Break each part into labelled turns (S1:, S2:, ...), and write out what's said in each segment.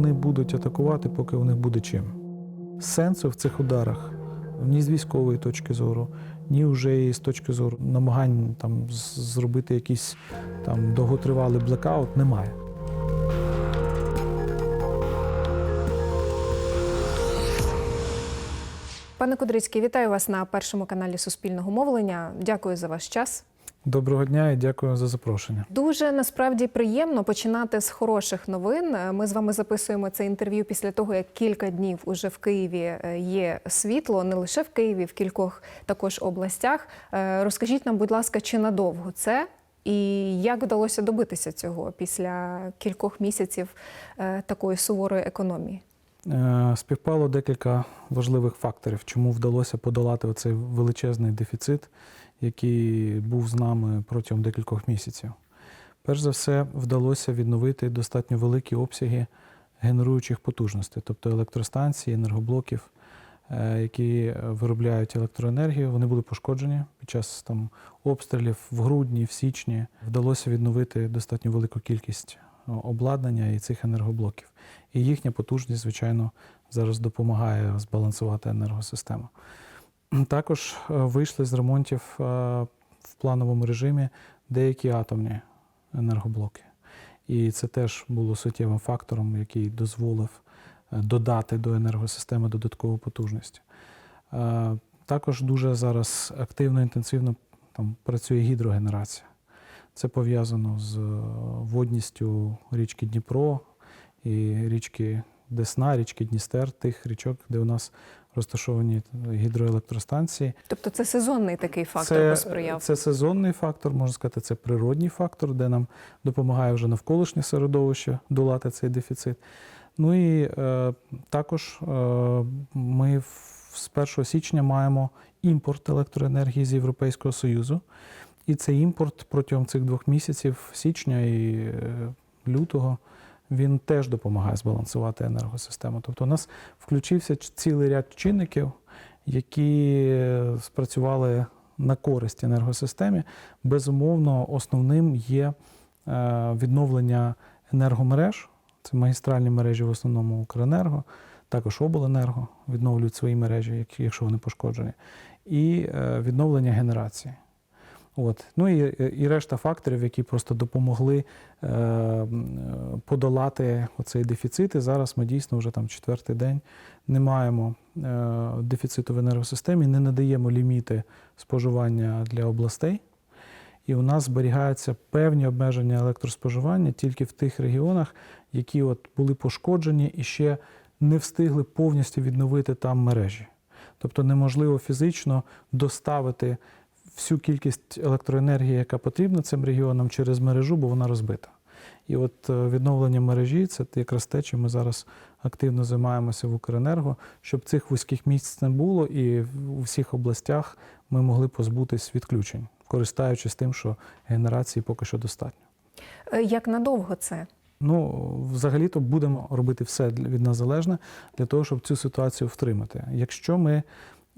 S1: вони будуть атакувати, поки у них буде чим. Сенсу в цих ударах ні з військової точки зору, ні вже і з точки зору намагань там зробити якийсь там довготривалий блекаут немає.
S2: Пане Кудрицький, вітаю вас на першому каналі Суспільного мовлення. Дякую за ваш час.
S1: Доброго дня і дякую за запрошення.
S2: Дуже насправді приємно починати з хороших новин. Ми з вами записуємо це інтерв'ю після того, як кілька днів уже в Києві е, є світло, не лише в Києві, в кількох також областях. Е, Розкажіть нам, будь ласка, чи надовго це? І як вдалося добитися цього після кількох місяців е, такої суворої економії?
S1: Співпало декілька важливих факторів, чому вдалося подолати оцей величезний дефіцит, який був з нами протягом декількох місяців. Перш за все, вдалося відновити достатньо великі обсяги генеруючих потужностей, тобто електростанцій, енергоблоків, е, які виробляють електроенергію. Вони були пошкоджені під час там, обстрілів в грудні, в січні. Вдалося відновити достатньо велику кількість обладнання і цих енергоблоків. І їхня потужність, звичайно, зараз допомагає збалансувати енергосистему. Також е, вийшли з ремонтів е, в плановому режимі деякі атомні енергоблоки. І це теж було суттєвим фактором, який дозволив е, додати до енергосистеми додаткову потужність. Також дуже зараз активно, інтенсивно там працює гідрогенерація. Це пов'язано з водністю річки Дніпро і річки Десна, річки Дністер, тих річок, де у нас розташовані гідроелектростанції.
S2: Тобто це сезонний такий фактор посприяв.
S1: це сезонний фактор, можна сказати, це природній фактор, де нам допомагає вже навколишнє середовище долати цей дефіцит. Ну і е, також е, ми в- з 1 січня маємо імпорт електроенергії з Європейського Союзу. І цей імпорт протягом цих двох місяців, січня і е, лютого, він теж допомагає збалансувати енергосистему. Тобто у нас включився цілий ряд чинників, які спрацювали на користь енергосистемі. Безумовно, основним є е, відновлення енергомереж. Це магістральні мережі в основному Укренерго, також обленерго відновлюють свої мережі, якщо вони пошкоджені, і е, відновлення генерації. От. Ну і, і решта факторів, які просто допомогли е, подолати оцей дефіцит. І зараз ми дійсно вже там четвертий день не маємо е, дефіциту в енергосистемі, не надаємо ліміти споживання для областей. І у нас зберігаються певні обмеження електроспоживання тільки в тих регіонах, які от були пошкоджені і ще не встигли повністю відновити там мережі. Тобто неможливо фізично доставити всю кількість електроенергії, яка потрібна цим регіонам через мережу, бо вона розбита. І от е, відновлення мережі це якраз те, чим ми зараз активно займаємося в Укренерго, щоб цих вузьких місць не було, і в- у всіх областях ми могли позбутись відключень, користуючись тим, що генерації поки що достатньо.
S2: Е, Як надовго це?
S1: Ну, взагалі-то будемо робити все від нас залежне для того, щоб цю ситуацію втримати. Якщо ми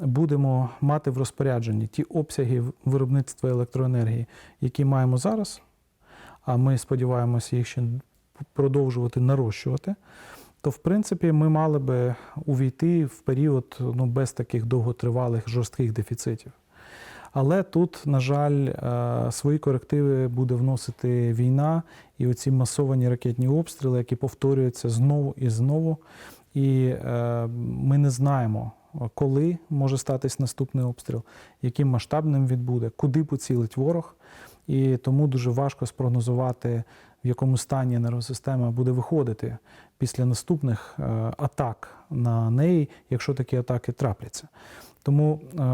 S1: будемо мати в розпорядженні ті обсяги виробництва електроенергії, які маємо зараз, а ми сподіваємося їх ще продовжувати нарощувати, то в принципі ми мали би увійти в період ну, без таких довготривалих жорстких дефіцитів. Але тут, на жаль, е, свої корективи буде вносити війна і оці масовані ракетні обстріли, які повторюються знову і знову. І е, ми не знаємо, коли може статись наступний обстріл, яким масштабним він буде, куди поцілить ворог. І тому дуже важко спрогнозувати, в якому стані енергосистема буде виходити після наступних е, атак на неї, якщо такі атаки трапляться. Тому е,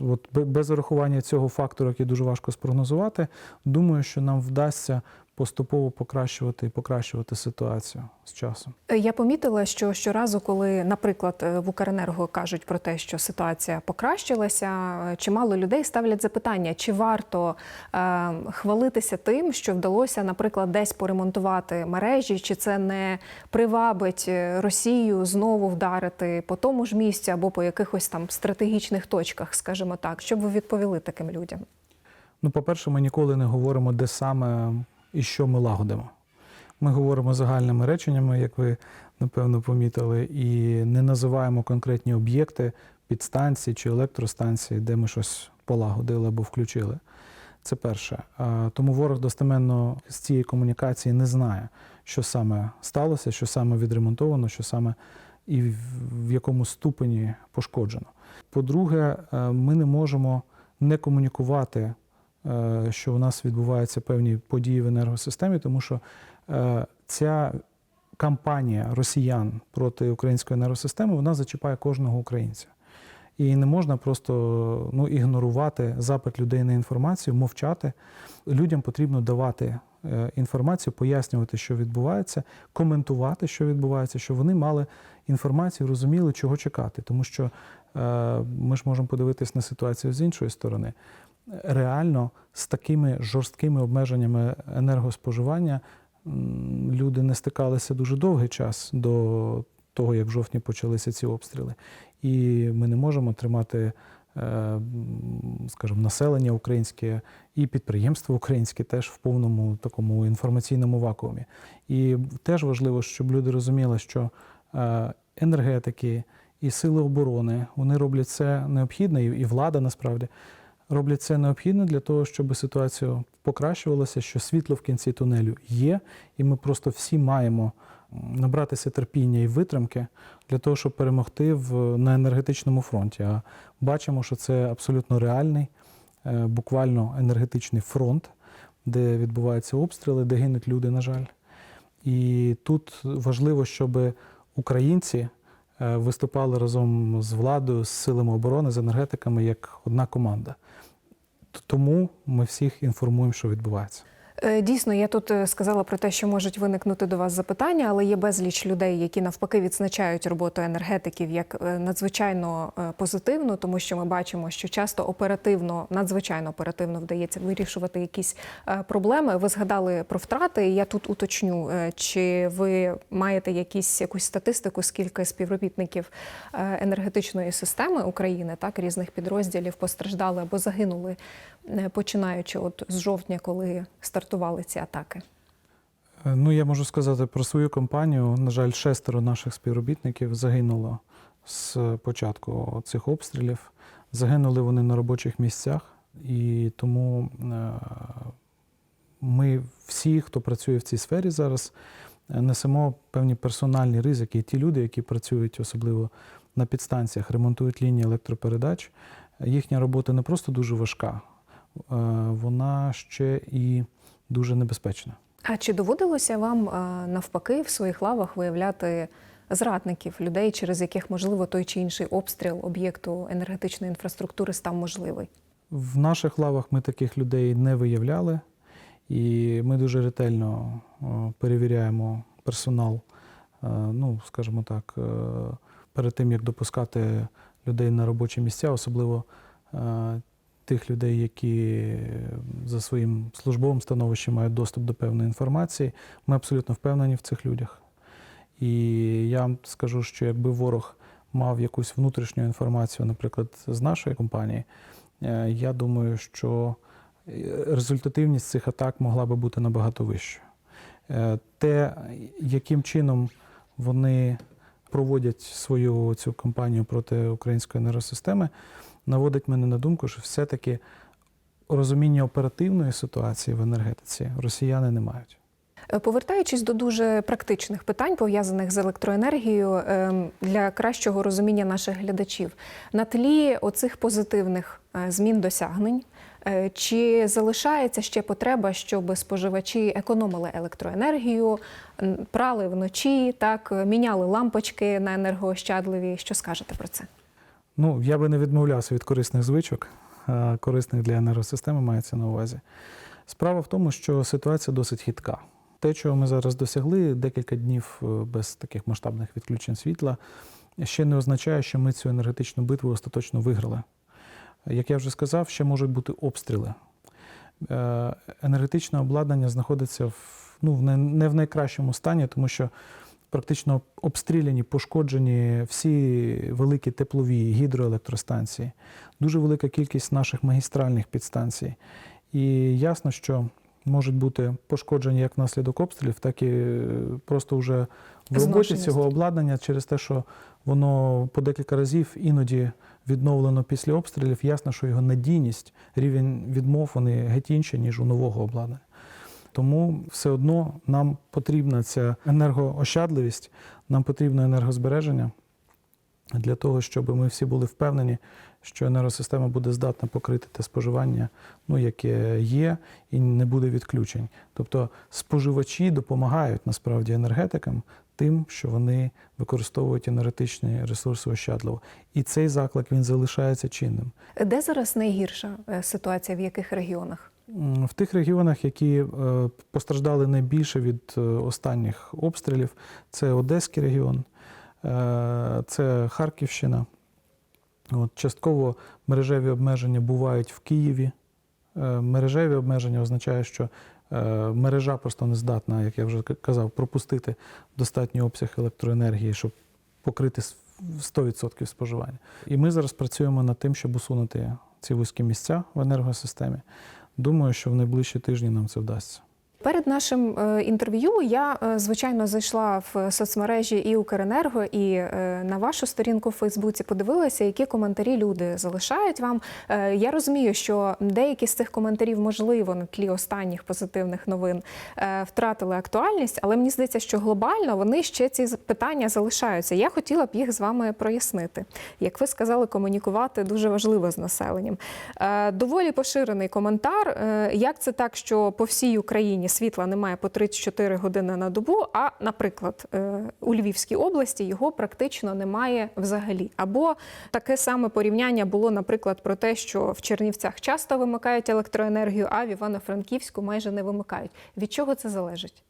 S1: от без урахування цього фактору, який дуже важко спрогнозувати, думаю, що нам вдасться поступово покращувати і покращувати ситуацію з часом.
S2: Е, Я помітила, що щоразу, коли, наприклад, е, в Укренерго кажуть про те, що ситуація покращилася, е, чимало людей ставлять запитання, чи варто е, хвалитися тим, що вдалося, наприклад, десь поремонтувати мережі, чи це не привабить Росію знову вдарити по тому ж місці або по якихось там стратегічних точках, скажімо так. Що б ви відповіли таким людям?
S1: Ну, по-перше, ми ніколи не говоримо, де саме і що ми лагодимо. ми говоримо загальними реченнями, як ви напевно помітили, і не називаємо конкретні об'єкти підстанції чи електростанції, де ми щось полагодили або включили. Це перше. Тому ворог достеменно з цієї комунікації не знає, що саме сталося, що саме відремонтовано, що саме і в- якому ступені пошкоджено. По-друге, е, ми не можемо не комунікувати, що у нас відбуваються певні події в енергосистемі, тому що е, ця кампанія росіян проти української енергосистеми вона зачіпає кожного українця. І не можна просто ну, ігнорувати запит людей на інформацію, мовчати. Людям потрібно давати е, інформацію, пояснювати, що відбувається, коментувати, що відбувається, щоб вони мали інформацію, розуміли, чого чекати. Тому що е, ми ж можемо подивитись на ситуацію з іншої сторони. Реально з такими жорсткими обмеженнями енергоспоживання люди не стикалися дуже довгий час до того, як в жовтні почалися ці обстріли. І ми не можемо тримати, е, скажімо, населення українське і підприємства українське теж в повному такому інформаційному вакуумі. І теж важливо, щоб люди розуміли, що е, енергетики і сили оборони вони роблять це необхідно, і і влада насправді роблять це необхідно для того, щоб ситуація покращувалася, що світло в кінці тунелю є, і ми просто всі маємо набратися терпіння і витримки для того, щоб перемогти в, на енергетичному фронті. А бачимо, що це абсолютно реальний, е, буквально енергетичний фронт, де відбуваються обстріли, де гинуть люди, на жаль. І тут важливо, щоб українці е, виступали разом з владою, з силами оборони, з енергетиками як одна команда. Тому ми всіх інформуємо, що відбувається.
S2: Е, Дійсно, я тут е, сказала про те, що можуть виникнути до вас запитання, але є безліч людей, які навпаки відзначають роботу енергетиків як е, надзвичайно позитивну, тому що ми бачимо, що часто оперативно, надзвичайно оперативно вдається вирішувати якісь проблеми. Ви згадали про втрати. і Я тут уточню, чи ви маєте якісь якусь статистику, скільки співробітників енергетичної системи України, так різних підрозділів постраждали або загинули, починаючи от з жовтня, коли стартували ці атаки.
S1: Е, Ну, я можу сказати про свою компанію. На жаль, шестеро наших співробітників загинуло з початку цих обстрілів. Загинули вони на робочих місцях, і тому е, ми всі, хто працює в цій сфері зараз, е, несемо певні персональні ризики. І ті люди, які працюють особливо на підстанціях, ремонтують лінії електропередач, е, їхня робота не просто дуже важка, е, вона ще і дуже небезпечна.
S2: А чи доводилося вам е, навпаки в своїх лавах виявляти зрадників, людей, через яких можливо той чи інший обстріл об'єкту енергетичної інфраструктури став можливий?
S1: В наших лавах ми таких людей не виявляли, і ми дуже ретельно е, перевіряємо персонал, е, ну, скажімо так, е, перед тим, як допускати людей на робочі місця, особливо е, тих людей, які за своїм службовим становищем мають доступ до певної інформації. Ми абсолютно впевнені в цих людях. І я вам скажу, що якби ворог мав якусь внутрішню інформацію, наприклад, з нашої компанії, Е, Я думаю, що е, результативність цих атак могла би бути набагато вищою. Е, Те, яким чином вони проводять свою цю кампанію проти української енергосистеми, наводить мене на думку, що все-таки розуміння оперативної ситуації в енергетиці росіяни не мають.
S2: Е, Повертаючись до дуже практичних питань, пов'язаних з електроенергією, ем, для кращого розуміння наших глядачів, на тлі оцих позитивних е, змін досягнень, е, чи залишається ще потреба, щоб споживачі економили електроенергію, прали вночі, так міняли лампочки на енергоощадливі? Що скажете про це?
S1: Ну, я би не відмовлявся від корисних звичок, корисних для енергосистеми мається на увазі. Справа в тому, що ситуація досить хитка. Те, чого ми зараз досягли, декілька днів е, без таких масштабних відключень світла, ще не означає, що ми цю енергетичну битву остаточно виграли. Як я вже сказав, ще можуть бути обстріли. Е, Енергетичне обладнання знаходиться в, ну, не в найкращому стані, тому що практично обстріляні, пошкоджені всі великі теплові гідроелектростанції, дуже велика кількість наших магістральних підстанцій. І ясно, що можуть бути пошкоджені як внаслідок обстрілів, так і е, просто вже в роботі цього обладнання через те, що воно по декілька разів іноді відновлено після обстрілів. Ясно, що його надійність, рівень відмов вони геть інші, ніж у нового обладнання. Тому все одно нам потрібна ця енергоощадливість, нам потрібно енергозбереження для того, щоб ми всі були впевнені, що енергосистема буде здатна покрити те споживання, ну, яке є, і не буде відключень. Тобто споживачі допомагають насправді енергетикам тим, що вони використовують енергетичні ресурси ощадливо. І цей заклик він залишається чинним.
S2: Де зараз найгірша е, ситуація, в яких регіонах?
S1: В тих регіонах, які е, постраждали найбільше від е, останніх обстрілів, це Одеський регіон, е, це Харківщина. От, частково мережеві обмеження бувають в Києві. Мережеві обмеження означає, що мережа просто не здатна, як я вже казав, пропустити достатній обсяг електроенергії, щоб покрити 100% споживання. І ми зараз працюємо над тим, щоб усунути ці вузькі місця в енергосистемі. Думаю, що в найближчі тижні нам це вдасться.
S2: Перед нашим е, інтерв'ю я е, звичайно зайшла в соцмережі і Укренерго, і е, на вашу сторінку в Фейсбуці подивилася, які коментарі люди залишають вам. Я розумію, що деякі з цих коментарів, можливо, на тлі останніх позитивних новин втратили актуальність, але мені здається, що глобально вони ще ці питання залишаються. Я хотіла б їх з вами прояснити. Як ви сказали, комунікувати дуже важливо з населенням. Доволі поширений коментар. Як це так, що по всій Україні світла немає по 34 години на добу, а, наприклад, е, у Львівській області його практично немає взагалі. Або таке саме порівняння було, наприклад, про те, що в Чернівцях часто вимикають електроенергію, а в Івано-Франківську майже не вимикають. Від чого це залежить?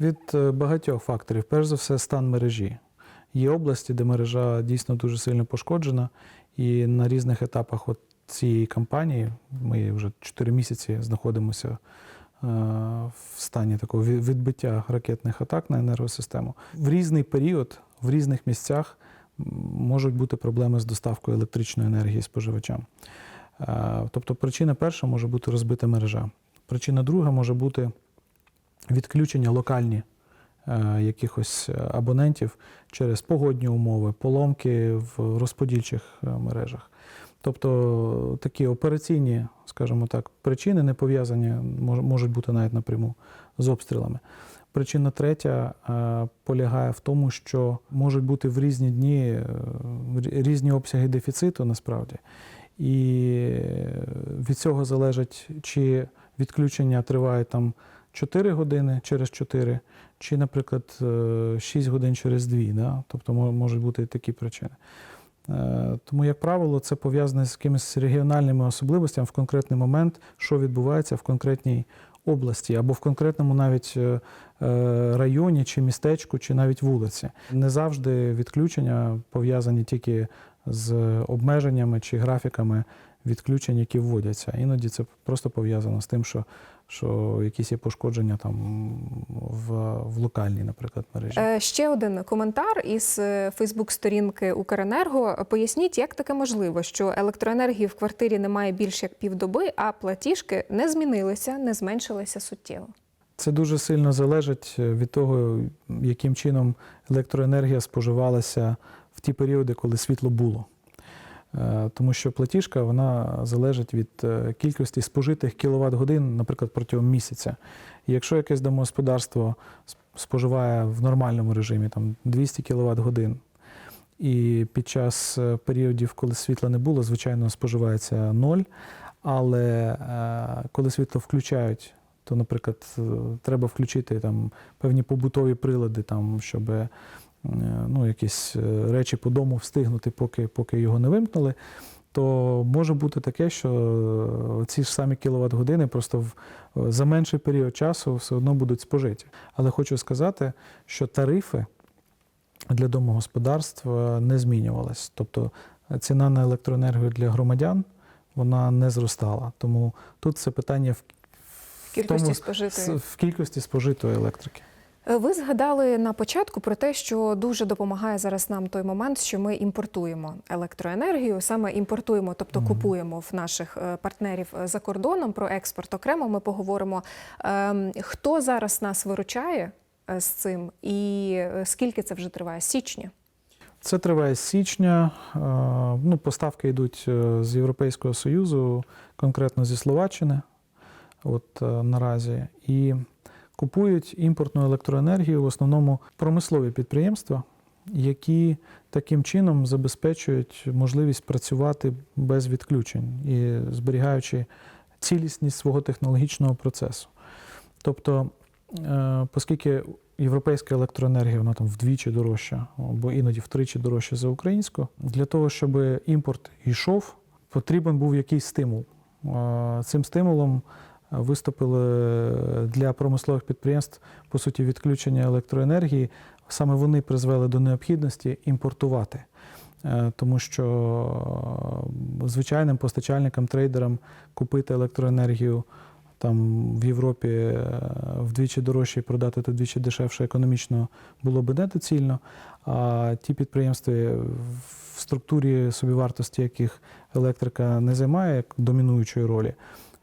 S1: Від е, багатьох факторів. Перш за все, стан мережі. Є області, де мережа дійсно дуже сильно пошкоджена, і на різних етапах от цієї кампанії ми вже 4 місяці знаходимося в стані такого відбиття ракетних атак на енергосистему. В різний період, в різних місцях можуть бути проблеми з доставкою електричної енергії споживачам. Е, Тобто причина перша може бути розбита мережа. Причина друга може бути відключення локальні е, якихось е, абонентів через погодні умови, поломки в розподільчих е, мережах. Тобто такі операційні, скажімо так, причини не пов'язані, мож- можуть бути навіть напряму з обстрілами. Причина третя е, полягає в тому, що можуть бути в різні дні е, різні обсяги дефіциту насправді. І е, від цього залежить, чи відключення триває там 4 години через 4, чи, наприклад, е, 6 годин через 2. Да? Тобто мо- можуть бути такі причини. Е, Тому, як правило, це пов'язане з якимись регіональними особливостями в конкретний момент, що відбувається в конкретній області або в конкретному навіть е, е, районі, чи містечку, чи навіть вулиці. Не завжди відключення пов'язані тільки з обмеженнями чи графіками відключень, які вводяться. Іноді це просто пов'язано з тим, що, що якісь є пошкодження там в, в локальній, наприклад, мережі.
S2: Е, Ще один коментар із Фейсбук-сторінки Укренерго. Поясніть, як таке можливо, що електроенергії в квартирі немає більш як півдоби, а платіжки не змінилися, не зменшилися суттєво.
S1: Це дуже сильно залежить е, від того, яким чином електроенергія споживалася в ті періоди, коли світло було. Е, Тому що платіжка вона залежить від е, кількості спожитих кіловат годин, наприклад, протягом місяця. І якщо якесь домогосподарство споживає в нормальному режимі там 200 кіловат годин, і під час е, періодів, коли світла не було, звичайно, споживається ноль. Але коли світло включають, то, наприклад, треба включити там певні побутові прилади, там, щоб ну, якісь е, речі по дому встигнути, поки, поки його не вимкнули. То може бути таке, що е, ці ж самі кіловат години просто в, за менший період часу все одно будуть спожиті. Але хочу сказати, що тарифи для домогосподарств е, не змінювалась. Тобто е, ціна на електроенергію для громадян вона не зростала. Тому тут це питання в,
S2: В кількості
S1: тому,
S2: спожитої.
S1: в кількості спожитої електрики.
S2: Е, Ви згадали на початку про те, що дуже допомагає зараз нам той момент, що ми імпортуємо електроенергію, саме імпортуємо, тобто купуємо в наших е, партнерів е, за кордоном. Про експорт окремо ми поговоримо. Ем, Хто зараз нас виручає з цим, і скільки це вже триває? Січня?
S1: Це триває з січня. Ну, поставки йдуть з Європейського Союзу, конкретно зі Словаччини. От наразі. І купують імпортну електроенергію в основному промислові підприємства, які таким чином забезпечують можливість працювати без відключень і зберігаючи цілісність свого технологічного процесу. Тобто, е, оскільки європейська електроенергія вона там вдвічі дорожча, або іноді втричі дорожча за українську, для того, щоб імпорт йшов, потрібен був якийсь стимул. Е, Цим стимулом виступили для промислових підприємств по суті відключення електроенергії. Саме вони призвели до необхідності імпортувати. Е, Тому що е, звичайним постачальникам, трейдерам купити електроенергію там в Європі е, вдвічі дорожче і продати то вдвічі дешевше економічно було би недоцільно. А ті підприємства, в структурі собівартості яких електрика не займає домінуючої ролі,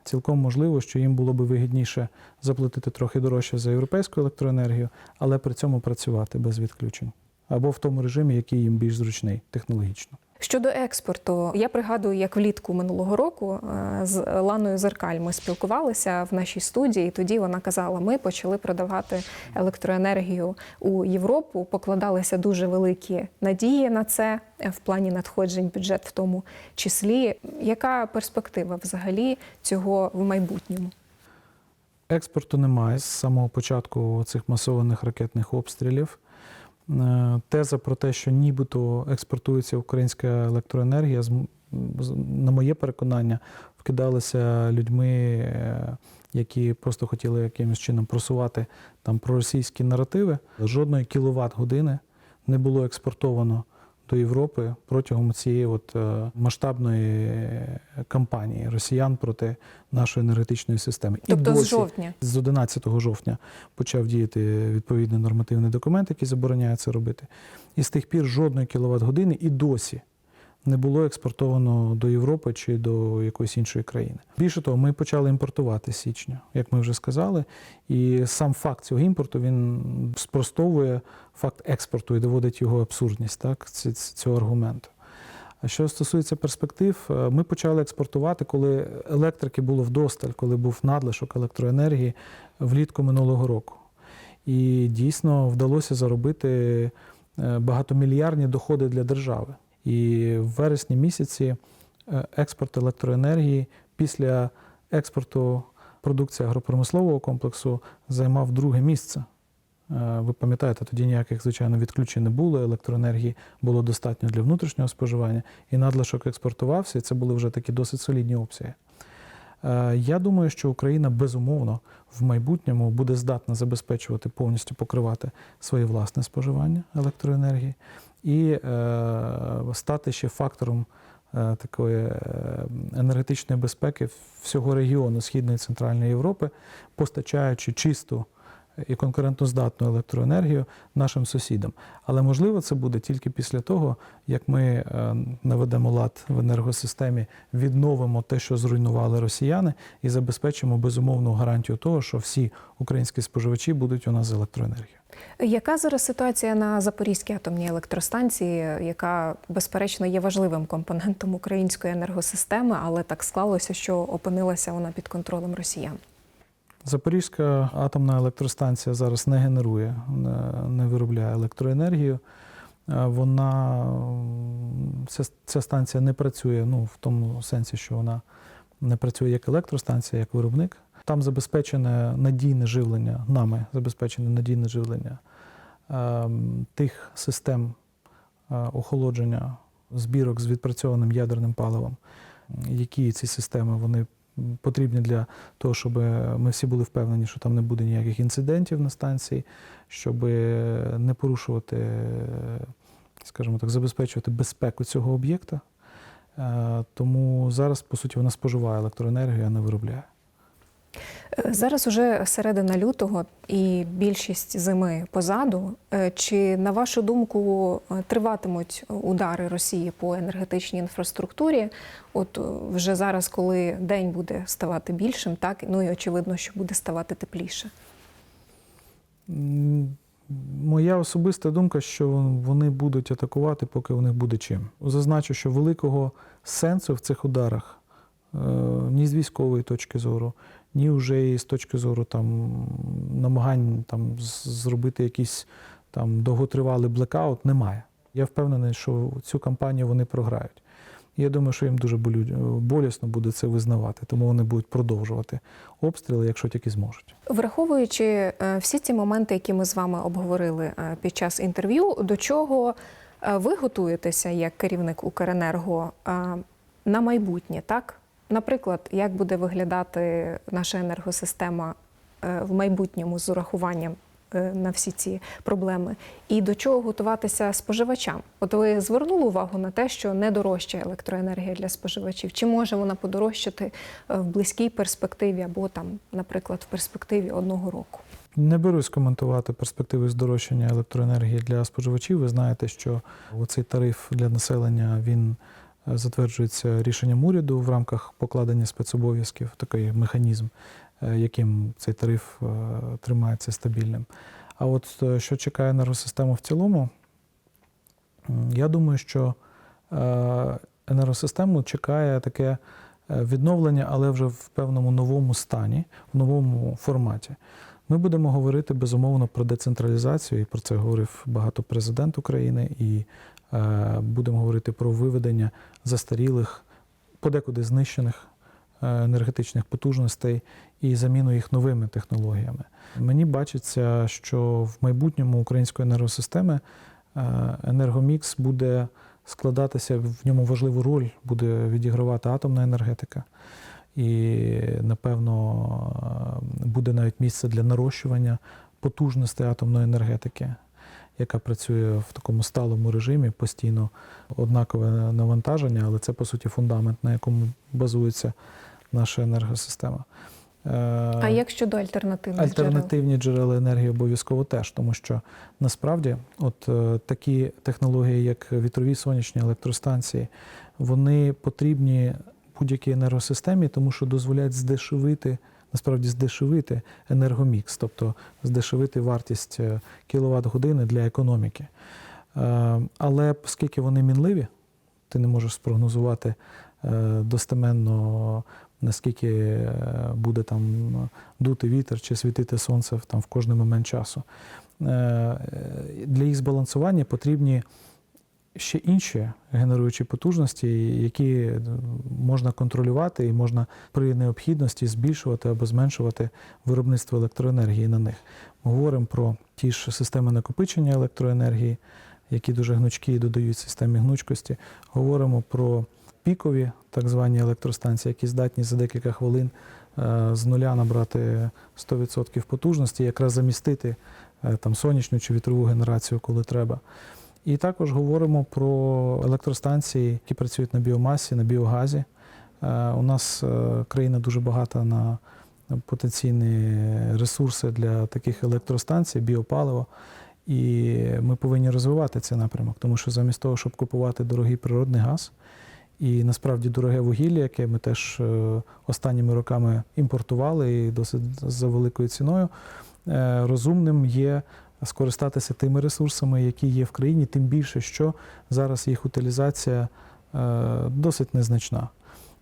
S1: цілком можливо, що їм було би вигідніше заплатити трохи дорожче за європейську електроенергію, але при цьому працювати без відключень або в тому режимі, який їм більш зручний технологічно.
S2: Щодо експорту, я пригадую, як влітку минулого року е, з Ланою Зеркаль ми спілкувалися в нашій студії. і Тоді вона казала: ми почали продавати електроенергію у Європу, покладалися дуже великі надії на це е, в плані надходжень бюджет, в тому числі. Яка перспектива взагалі цього в майбутньому?
S1: Експорту немає з самого початку цих масованих ракетних обстрілів. Е, Теза про те, що нібито експортується українська електроенергія, на моє переконання, вкидалися людьми, е, які просто хотіли якимось чином просувати там проросійські наративи. Жодної кіловат години не було експортовано до Європи протягом цієї от е, масштабної кампанії росіян проти нашої енергетичної системи. І
S2: Тобто з
S1: досі-
S2: жовтня.
S1: з 11 жовтня почав діяти відповідний нормативний документ, який забороняє це робити. І з тих пір жодної кіловат години і досі не було експортовано до Європи чи до якоїсь іншої країни. Більше того, ми почали імпортувати з січня, як ми вже сказали. І сам факт цього імпорту він спростовує факт експорту і доводить його абсурдність, так, цього аргументу. А що стосується перспектив, е, ми почали експортувати, коли електрики було вдосталь, коли був надлишок електроенергії влітку минулого року. І дійсно вдалося заробити е, багатомільярдні доходи для держави. І в вересні місяці е, експорт електроенергії після експорту продукції агропромислового комплексу займав друге місце. Е, Ви пам'ятаєте, тоді ніяких, звичайно, відключень не було, електроенергії було достатньо для внутрішнього споживання, і надлишок експортувався, і це були вже такі досить солідні обсяги. Е, Я думаю, що Україна безумовно в майбутньому буде здатна забезпечувати повністю покривати своє власне споживання електроенергії і е, стати ще фактором е, такої е, енергетичної безпеки всього регіону Східної і Центральної Європи, постачаючи чисту і конкурентоздатну електроенергію нашим сусідам. Але можливо це буде тільки після того, як ми е, наведемо лад в енергосистемі, відновимо те, що зруйнували росіяни, і забезпечимо безумовну гарантію того, що всі українські споживачі будуть у нас з електроенергією.
S2: Яка зараз ситуація на Запорізькій атомній електростанції, яка безперечно є важливим компонентом української енергосистеми, але так склалося, що опинилася вона під контролем росіян?
S1: Запорізька атомна електростанція зараз не генерує, не- виробляє електроенергію. Е, Вона ця, ця станція не працює, ну в тому сенсі, що вона не працює як електростанція, як виробник. Там забезпечене надійне живлення, нами забезпечене надійне живлення ем, тих систем е, охолодження збірок з відпрацьованим ядерним паливом, які ці системи вони потрібні для того, щоб ми всі були впевнені, що там не буде ніяких інцидентів на станції, щоб не порушувати, скажімо так, забезпечувати безпеку цього об'єкта. Е, Тому зараз, по суті, вона споживає електроенергію, а не виробляє.
S2: Зараз уже середина лютого і більшість зими позаду. Е, Чи на вашу думку е, триватимуть удари Росії по енергетичній інфраструктурі? От е, вже зараз, коли день буде ставати більшим, так ну і очевидно, що буде ставати тепліше.
S1: Моя особиста думка, що вони будуть атакувати, поки у них буде чим. Зазначу, що великого сенсу в цих ударах ні з військової точки зору, ні вже і з точки зору там, намагань там, зробити якийсь там, довготривалий блекаут немає. Я впевнений, що цю кампанію вони програють. Я думаю, що їм дуже болісно буде це визнавати, тому вони будуть продовжувати обстріли, якщо тільки зможуть.
S2: Враховуючи е, всі ці моменти, які ми з вами обговорили е, під час інтерв'ю, до чого е, ви готуєтеся як керівник Укренерго на майбутнє, так? Наприклад, як буде виглядати наша енергосистема е, в майбутньому з урахуванням е, на всі ці проблеми, і до чого готуватися споживачам? От ви звернули увагу на те, що не дорожча електроенергія для споживачів. Чи може вона подорожчати е, в близькій перспективі або там, наприклад, в перспективі одного року?
S1: Не берусь коментувати перспективи здорожчання електроенергії для споживачів. Ви знаєте, що цей тариф для населення він затверджується рішенням уряду в рамках покладення спецобов'язків, такий механізм, е, яким цей тариф е, тримається стабільним. А от е, що чекає енергосистему в цілому, я думаю, що енергосистему чекає таке відновлення, але вже в певному новому стані, в новому форматі. Ми будемо говорити безумовно про децентралізацію, і про це говорив багато президент України, і будемо говорити про виведення застарілих, подекуди знищених е, енергетичних потужностей і заміну їх новими технологіями. Мені бачиться, що в майбутньому української енергосистеми е, енергомікс буде складатися, в ньому важливу роль буде відігравати атомна енергетика. І, напевно, е, буде навіть місце для нарощування потужностей атомної енергетики, яка працює в такому сталому режимі, постійно однакове навантаження, але це, по суті, фундамент, на якому базується наша енергосистема. Е,
S2: А як щодо альтернативних джерел?
S1: Альтернативні джерела енергії обов'язково теж, тому що насправді от е, такі технології, як вітрові сонячні електростанції, вони потрібні будь-якій енергосистемі, тому що дозволяють здешевити, насправді здешевити енергомікс, тобто здешевити вартість кіловат години для економіки. Е, Але оскільки вони мінливі, ти не можеш спрогнозувати е, достеменно, наскільки е, буде там дути вітер чи світити сонце там в кожний момент часу. Е, е, Для їх збалансування потрібні ще інші генеруючі потужності, які е, можна контролювати і можна при необхідності збільшувати або зменшувати виробництво електроенергії на них. Ми говоримо про ті ж системи накопичення електроенергії, які дуже гнучкі і додають системі гнучкості. Говоримо про пікові так звані електростанції, які здатні за декілька хвилин е, з нуля набрати 100% потужності, якраз замістити е, там сонячну чи вітрову генерацію, коли треба. І також говоримо про електростанції, які працюють на біомасі, на біогазі. Е, У нас е, країна дуже багата на потенційні ресурси для таких електростанцій, біопаливо. І ми повинні розвивати цей напрямок, тому що замість того, щоб купувати дорогий природний газ, і насправді дороге вугілля, яке ми теж е, останніми роками імпортували і досить за великою ціною, розумним є скористатися тими ресурсами, які є в країні, тим більше, що зараз їх утилізація е, досить незначна.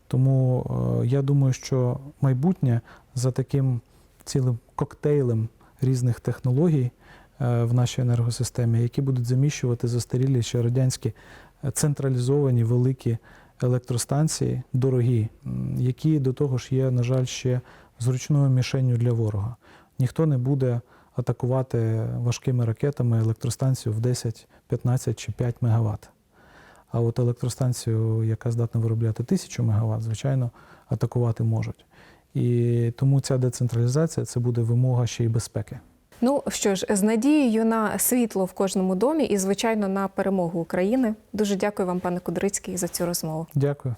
S1: Тому е, я думаю, що майбутнє за таким цілим коктейлем різних технологій е, в нашій енергосистемі, які будуть заміщувати застарілі ще радянські централізовані великі електростанції, дорогі, які до того ж є, на жаль, ще зручною мішенню для ворога. Ніхто не буде атакувати важкими ракетами електростанцію в 10, 15 чи 5 мегаватт. А от електростанцію, яка здатна виробляти 1000 мегаватт, звичайно, атакувати можуть. І тому ця децентралізація це буде вимога ще й безпеки.
S2: Ну що ж, з надією на світло в кожному домі і, звичайно, на перемогу України. Дуже дякую вам, пане Кудрицький, за цю розмову.
S1: Дякую.